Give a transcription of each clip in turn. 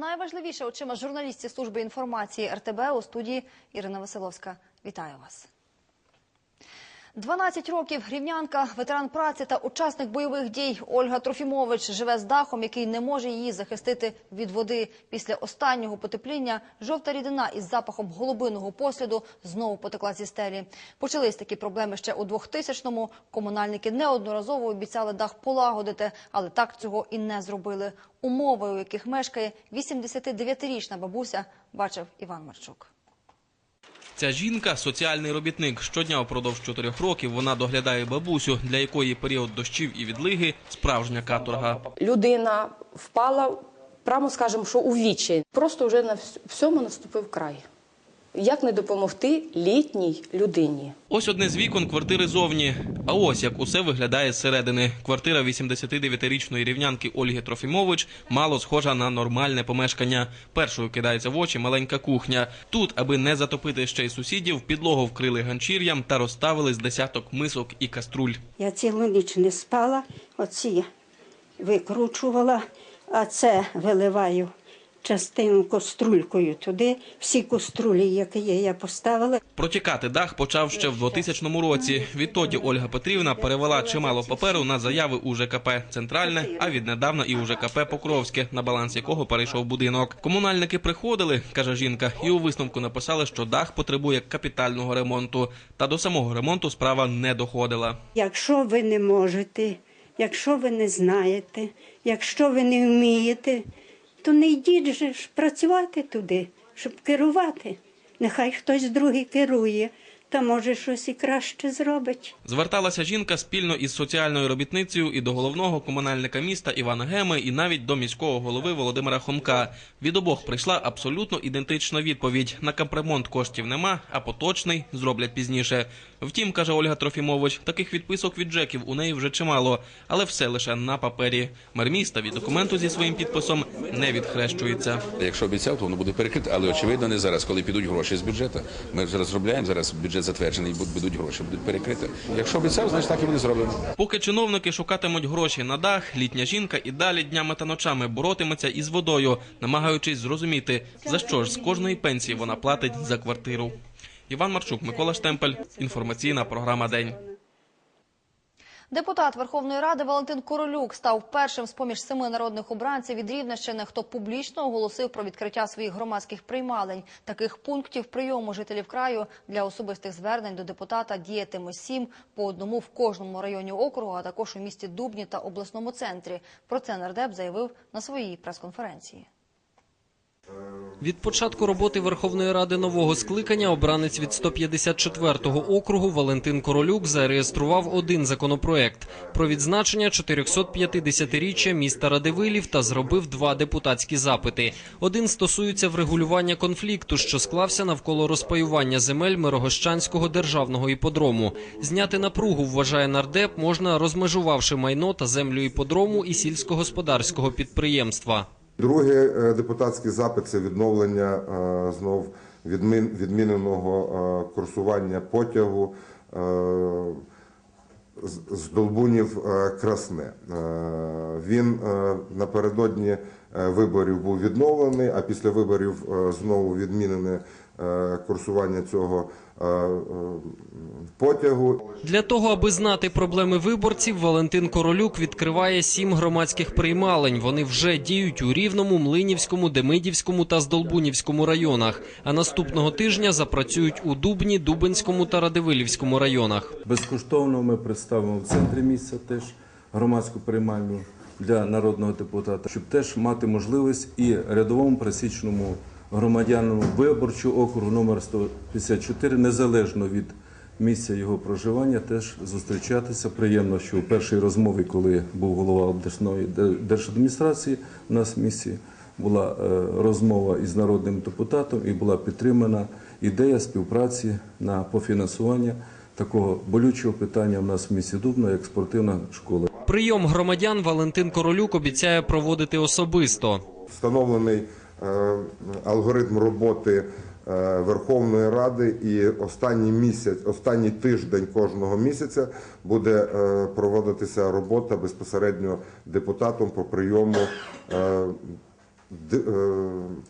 найважливіше очима журналістів служби інформації РТБ у студії Ірина Василовська. Вітаю вас. 12 років рівнянка, ветеран праці та учасник бойових дій Ольга Трофімович живе з дахом, який не може її захистити від води. Після останнього потепління жовта рідина із запахом голубиного посліду знову потекла зі стелі. Почались такі проблеми ще у 2000-му. Комунальники неодноразово обіцяли дах полагодити, але так цього і не зробили. Умови, у яких мешкає 89-річна бабуся, бачив Іван Марчук. Ця жінка соціальний робітник. Щодня впродовж чотирьох років вона доглядає бабусю, для якої період дощів і відлиги справжня каторга. людина впала, прямо скажемо, що у вічі. Просто вже на всьому наступив край. Як не допомогти літній людині? Ось одне з вікон квартири зовні. А ось як усе виглядає зсередини. Квартира 89-річної рівнянки Ольги Трофімович мало схожа на нормальне помешкання. Першою кидається в очі маленька кухня. Тут, аби не затопити ще й сусідів, підлогу вкрили ганчір'ям та розставили з десяток мисок і каструль. Я цілу ніч не спала, оці викручувала, а це виливаю частину кострулькою туди. Всі кострулі, які є, я поставила. Протікати дах почав ще в 2000 році. Відтоді Ольга Петрівна перевела чимало паперу на заяви у ЖКП Центральне, а віднедавна і у ЖКП Покровське, на баланс якого перейшов будинок. Комунальники приходили, каже жінка, і у висновку написали, що дах потребує капітального ремонту. Та до самого ремонту справа не доходила. Якщо ви не можете, якщо ви не знаєте, якщо ви не вмієте, то не йдіть же ж працювати туди, щоб керувати. Нехай хтось другий керує, та може щось і краще зробить. Зверталася жінка спільно із соціальною робітницею і до головного комунальника міста Івана Геми, і навіть до міського голови Володимира Хомка. Від обох прийшла абсолютно ідентична відповідь: на капремонт коштів нема, а поточний зроблять пізніше. Втім, каже Ольга Трофімович, таких відписок від Джеків у неї вже чимало, але все лише на папері. Мер міста від документу зі своїм підписом не відхрещується. Якщо обіцяв, то воно буде перекрите, але очевидно не зараз, коли підуть гроші з бюджету. Ми вже розробляємо зараз бюджет затверджений, будуть будуть гроші, будуть перекриті. Якщо обіцяв, значить так і буде зроблено. Поки чиновники шукатимуть гроші на дах, літня жінка і далі днями та ночами боротиметься із водою, намагаючись зрозуміти, за що ж з кожної пенсії вона платить за квартиру. Іван Марчук, Микола Штемпель. Інформаційна програма День. Депутат Верховної Ради Валентин Королюк став першим з поміж семи народних обранців від Рівненщини, хто публічно оголосив про відкриття своїх громадських приймалень. Таких пунктів прийому жителів краю для особистих звернень до депутата діятиме сім по одному в кожному районі округу, а також у місті Дубні та обласному центрі. Про це нардеп заявив на своїй прес-конференції. Від початку роботи Верховної Ради нового скликання обранець від 154-го округу Валентин Королюк зареєстрував один законопроект про відзначення 450-річчя міста Радивилів та зробив два депутатські запити. Один стосується врегулювання конфлікту, що склався навколо розпаювання земель Мирогощанського державного іподрому. Зняти напругу вважає нардеп можна розмежувавши майно та землю іподрому і сільськогосподарського підприємства. Другий е, депутатський запит це відновлення е, знов відміненого е, курсування потягу з- Долбунів Красне. Він напередодні виборів був відновлений, а після виборів знову відмінене курсування цього е, е, потягу. Для того, аби знати проблеми виборців, Валентин Королюк відкриває сім громадських приймалень. Вони вже діють у Рівному, Млинівському, Демидівському та Здолбунівському районах. А наступного тижня запрацюють у Дубні, Дубинському та Радивилівському районах. Безкоштовно ми представимо в центрі місця теж громадську приймальню для народного депутата, щоб теж мати можливість і рядовому пересічному громадянину виборчого округу номер 154, незалежно від місця його проживання, теж зустрічатися. Приємно, що у першій розмові, коли був голова обласної держадміністрації, у нас в місті була е, розмова із народним депутатом і була підтримана ідея співпраці на пофінансування такого болючого питання в нас в місті Дубно, як спортивна школа. Прийом громадян Валентин Королюк обіцяє проводити особисто. встановлений алгоритм роботи е, Верховної Ради, і останній місяць, останній тиждень кожного місяця буде е, проводитися робота безпосередньо депутатом по прийому е, е,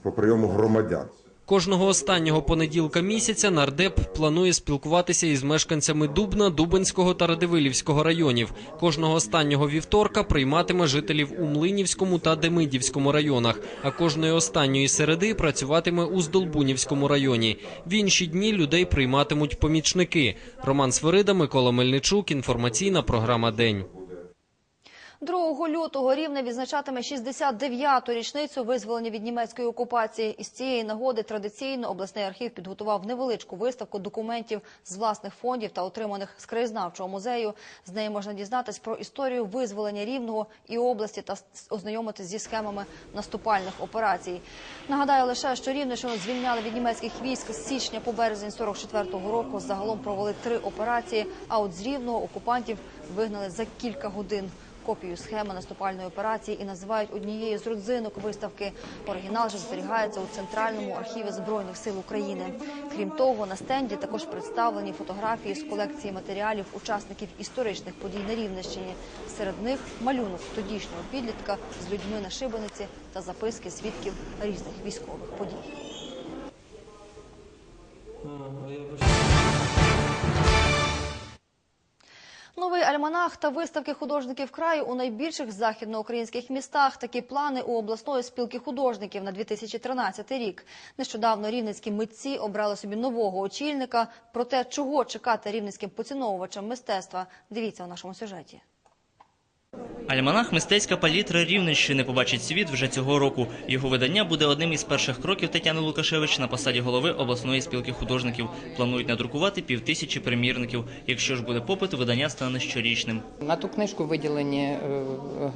по прийому громадян. Кожного останнього понеділка місяця нардеп планує спілкуватися із мешканцями Дубна, Дубенського та Радивилівського районів. Кожного останнього вівторка прийматиме жителів у Млинівському та Демидівському районах, а кожної останньої середи працюватиме у Здолбунівському районі. В інші дні людей прийматимуть помічники. Роман Свирида, Микола Мельничук. Інформаційна програма День. 2 лютого Рівне відзначатиме 69-ту річницю визволення від німецької окупації. Із цієї нагоди традиційно обласний архів підготував невеличку виставку документів з власних фондів та отриманих з краєзнавчого музею. З неї можна дізнатись про історію визволення Рівного і області та ознайомитись зі схемами наступальних операцій. Нагадаю лише, що Рівненщину звільняли від німецьких військ з січня по березень 44-го року. Загалом провели три операції. А от з Рівного окупантів вигнали за кілька годин. Копію схеми наступальної операції і називають однією з родзинок виставки. Оригінал же зберігається у центральному архіві збройних сил України. Крім того, на стенді також представлені фотографії з колекції матеріалів учасників історичних подій на Рівненщині. Серед них малюнок тодішнього підлітка з людьми на шибениці та записки свідків різних військових подій. Альманах та виставки художників краю у найбільших західноукраїнських містах. Такі плани у обласної спілки художників на 2013 рік. Нещодавно рівненські митці обрали собі нового очільника. Про те, чого чекати рівненським поціновувачам мистецтва, дивіться у нашому сюжеті. Альманах Мистецька палітра Рівненщини побачить світ вже цього року. Його видання буде одним із перших кроків Тетяни Лукашевич на посаді голови обласної спілки художників. Планують надрукувати півтисячі примірників. Якщо ж буде попит, видання стане щорічним. На ту книжку виділені е,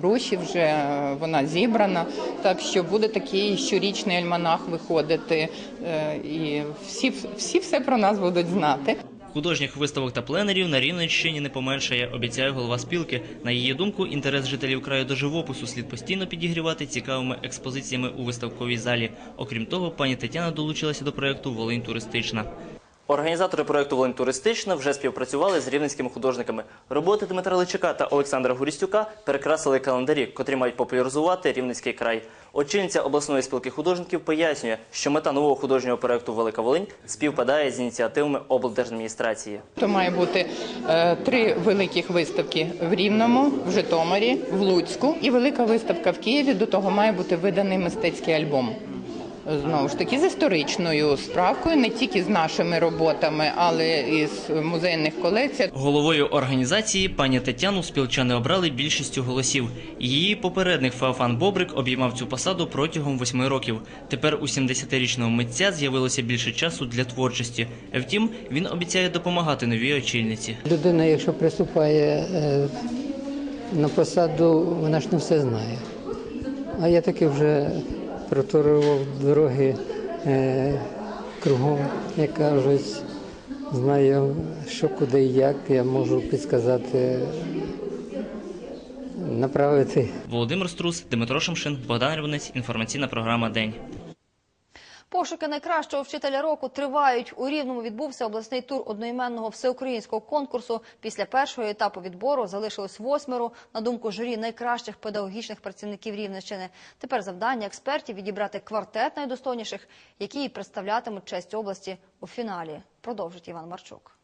гроші вже е, вона зібрана. Так що буде такий щорічний альманах виходити, е, і всі, всі все про нас будуть знати. Художніх виставок та пленерів на Рівненщині не поменшає, обіцяє голова спілки. На її думку, інтерес жителів краю до живопису слід постійно підігрівати цікавими експозиціями у виставковій залі. Окрім того, пані Тетяна долучилася до проєкту Волинь туристична. Організатори проєкту Волинь туристична вже співпрацювали з рівненськими художниками. Роботи Дмитра Личака та Олександра Гурістюка перекрасили календарі, котрі мають популяризувати рівненський край. Очільниця обласної спілки художників пояснює, що мета нового художнього проєкту Велика Волинь співпадає з ініціативами облдержадміністрації. То має бути е, три великих виставки в Рівному, в Житомирі, в Луцьку і велика виставка в Києві. До того має бути виданий мистецький альбом. Знову ж таки, з історичною справкою, не тільки з нашими роботами, але і з музейних колекцій. Головою організації пані Тетяну спілчани обрали більшістю голосів. Її попередник Феофан Бобрик обіймав цю посаду протягом восьми років. Тепер у 70-річного митця з'явилося більше часу для творчості. Втім, він обіцяє допомагати новій очільниці. Людина, якщо приступає е, на посаду, вона ж не все знає. А я таки вже проторував дороги е, кругом, як кажуть, знаю, що куди і як я можу підказати, направити. Володимир Струс, Дмитро Шамшин, Богдан Рівнець. Інформаційна програма День. Пошуки найкращого вчителя року тривають. У Рівному відбувся обласний тур одноіменного всеукраїнського конкурсу. Після першого етапу відбору залишилось восьмеро. На думку журі найкращих педагогічних працівників Рівненщини. Тепер завдання експертів відібрати квартет найдостойніших, які і представлятимуть честь області у фіналі. Продовжить Іван Марчук.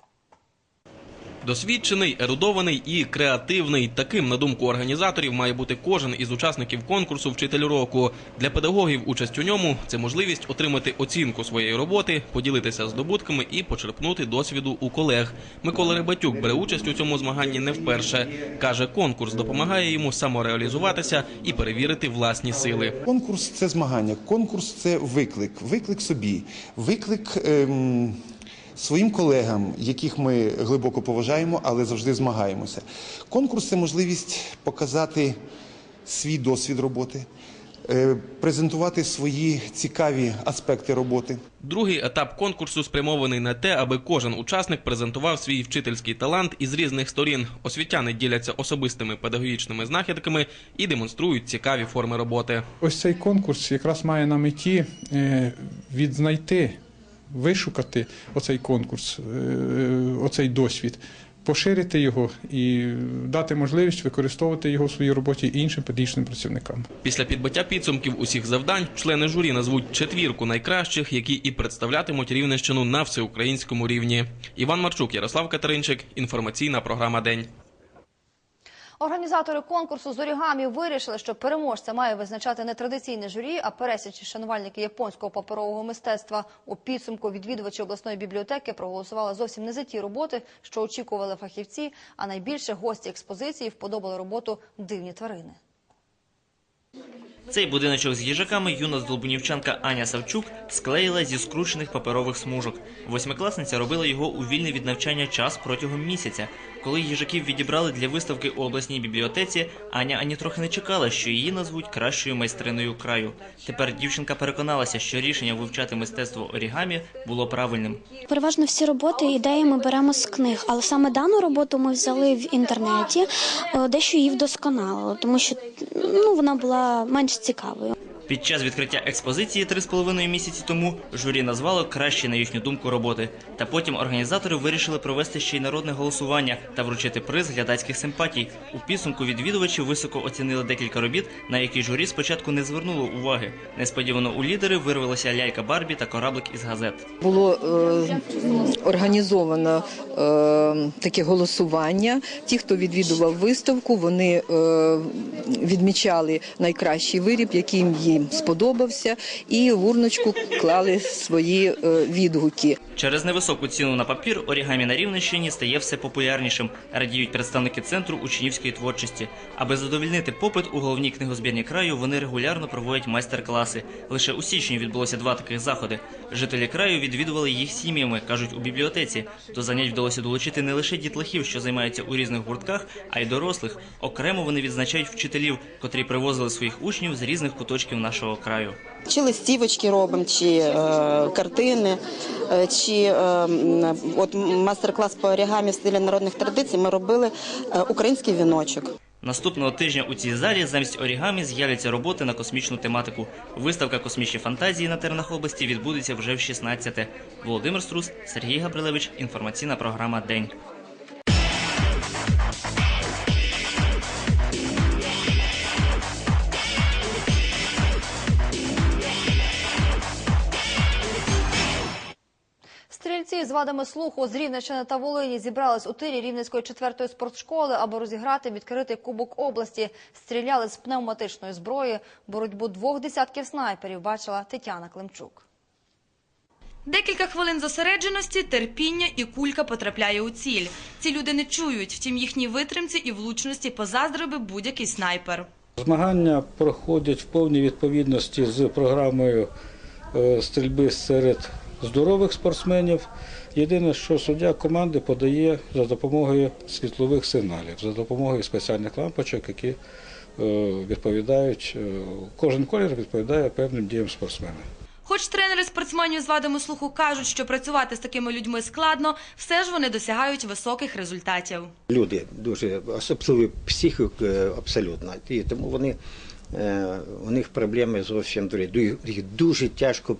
Досвідчений, ерудований і креативний. Таким, на думку організаторів, має бути кожен із учасників конкурсу Вчитель року. Для педагогів участь у ньому це можливість отримати оцінку своєї роботи, поділитися здобутками і почерпнути досвіду у колег. Микола Рибатюк бере участь у цьому змаганні не вперше. каже, конкурс допомагає йому самореалізуватися і перевірити власні сили. Конкурс це змагання, конкурс це виклик, виклик собі, виклик ем, своїм колегам, яких ми глибоко поважаємо, але завжди змагаємося. Конкурс це можливість показати свій досвід роботи, е, презентувати свої цікаві аспекти роботи. Другий етап конкурсу спрямований на те, аби кожен учасник презентував свій вчительський талант із різних сторін. Освітяни діляться особистими педагогічними знахідками і демонструють цікаві форми роботи. Ось цей конкурс якраз має на меті е, відзнайти, вишукати оцей конкурс, е, оцей досвід, поширити його і дати можливість використовувати його в своїй роботі іншим педагогічним працівникам. Після підбиття підсумків усіх завдань члени журі назвуть четвірку найкращих, які і представлятимуть Рівненщину на всеукраїнському рівні. Іван Марчук, Ярослав Катеринчик. Інформаційна програма День. Організатори конкурсу з орігамі вирішили, що переможця має визначати не традиційне журі, а пересічні шанувальники японського паперового мистецтва. У підсумку відвідувачі обласної бібліотеки проголосували зовсім не за ті роботи, що очікували фахівці, а найбільше гості експозиції вподобали роботу дивні тварини. Цей будиночок з їжаками юна здолбунівчанка Аня Савчук склеїла зі скручених паперових смужок. Восьмикласниця робила його у вільний від навчання час протягом місяця. Коли їжаків відібрали для виставки у обласній бібліотеці, Аня ані трохи не чекала, що її назвуть кращою майстриною краю. Тепер дівчинка переконалася, що рішення вивчати мистецтво орігамі було правильним. Переважно всі роботи і ідеї ми беремо з книг, але саме дану роботу ми взяли в інтернеті, е, дещо її вдосконалили, тому що ну вона була менш цікавою. Під час відкриття експозиції три з половиною місяці тому журі назвало кращі на їхню думку роботи. Та потім організатори вирішили провести ще й народне голосування та вручити приз глядацьких симпатій. У підсумку відвідувачі високо оцінили декілька робіт, на які журі спочатку не звернуло уваги. Несподівано у лідери вирвалися лялька Барбі та кораблик із газет. Було е, організовано е, таке голосування. Ті, хто відвідував виставку, вони е, відмічали найкращий виріб, який їм сподобався, і в урночку клали свої е, відгуки. Через невисоку ціну на папір орігамі на Рівненщині стає все популярнішим, радіють представники центру учнівської творчості. Аби задовільнити попит у головній книгозбірні краю, вони регулярно проводять майстер-класи. Лише у січні відбулося два таких заходи. Жителі краю відвідували їх сім'ями, кажуть у бібліотеці. До занять вдалося долучити не лише дітлахів, що займаються у різних гуртках, а й дорослих. Окремо вони відзначають вчителів, котрі привозили своїх учнів з різних куточків нашого краю. Чи листівочки робимо, чи е, картини, е, чи е, от мастер-клас по орігамі в стилі народних традицій ми робили е, український віночок. Наступного тижня у цій залі замість орігамі з'являться роботи на космічну тематику. Виставка космічні фантазії на теренах області відбудеться вже в 16-те. Володимир Струс, Сергій Габрилевич. Інформаційна програма День. Стрільці з вадами слуху з Рівненщини та Волині зібрались у тирі Рівненської четвертої спортшколи, аби розіграти відкритий кубок області. Стріляли з пневматичної зброї. Боротьбу двох десятків снайперів бачила Тетяна Климчук. Декілька хвилин зосередженості, терпіння і кулька потрапляє у ціль. Ці люди не чують, втім їхній витримці і влучності позаздриби будь-який снайпер. Змагання проходять в повній відповідності з програмою е, стрільби серед здорових спортсменів. Єдине, що суддя команди подає за допомогою світлових сигналів, за допомогою спеціальних лампочок, які е, відповідають, е, кожен колір відповідає певним діям спортсмена. Хоч тренери спортсменів з вадами слуху кажуть, що працювати з такими людьми складно, все ж вони досягають високих результатів. Люди дуже особливі психіки абсолютно. І тому вони у них проблеми зовсім другі. Їх дуже тяжко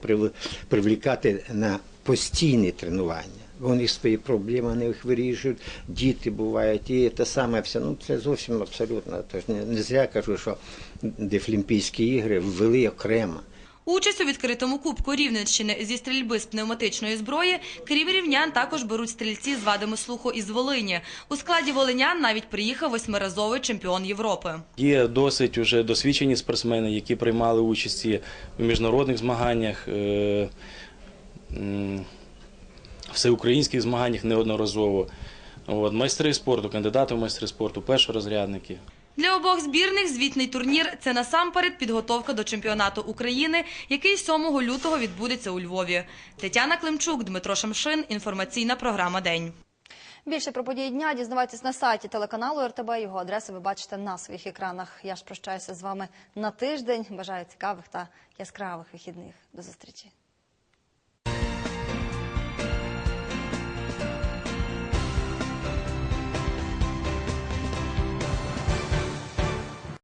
привлікати на постійні тренування. Вони свої проблеми не вирішують, діти бувають, і те саме все. Ну це зовсім абсолютно. Тож не, не зря кажу, що Дефлімпійські ігри ввели окремо. Участь у відкритому кубку Рівненщини зі стрільби з пневматичної зброї, крім рівнян, також беруть стрільці з вадами слуху із Волині. У складі волинян навіть приїхав восьмиразовий чемпіон Європи. Є досить уже досвідчені спортсмени, які приймали участь у міжнародних змаганнях, е, всеукраїнських змаганнях неодноразово. От, майстри спорту, кандидати в майстри спорту, першорозрядники. Для обох збірних звітний турнір це насамперед підготовка до чемпіонату України, який 7 лютого відбудеться у Львові. Тетяна Климчук, Дмитро Шамшин. Інформаційна програма День. Більше про події дня дізнавайтесь на сайті телеканалу РТБ. Його адреси ви бачите на своїх екранах. Я ж прощаюся з вами на тиждень. Бажаю цікавих та яскравих вихідних. До зустрічі.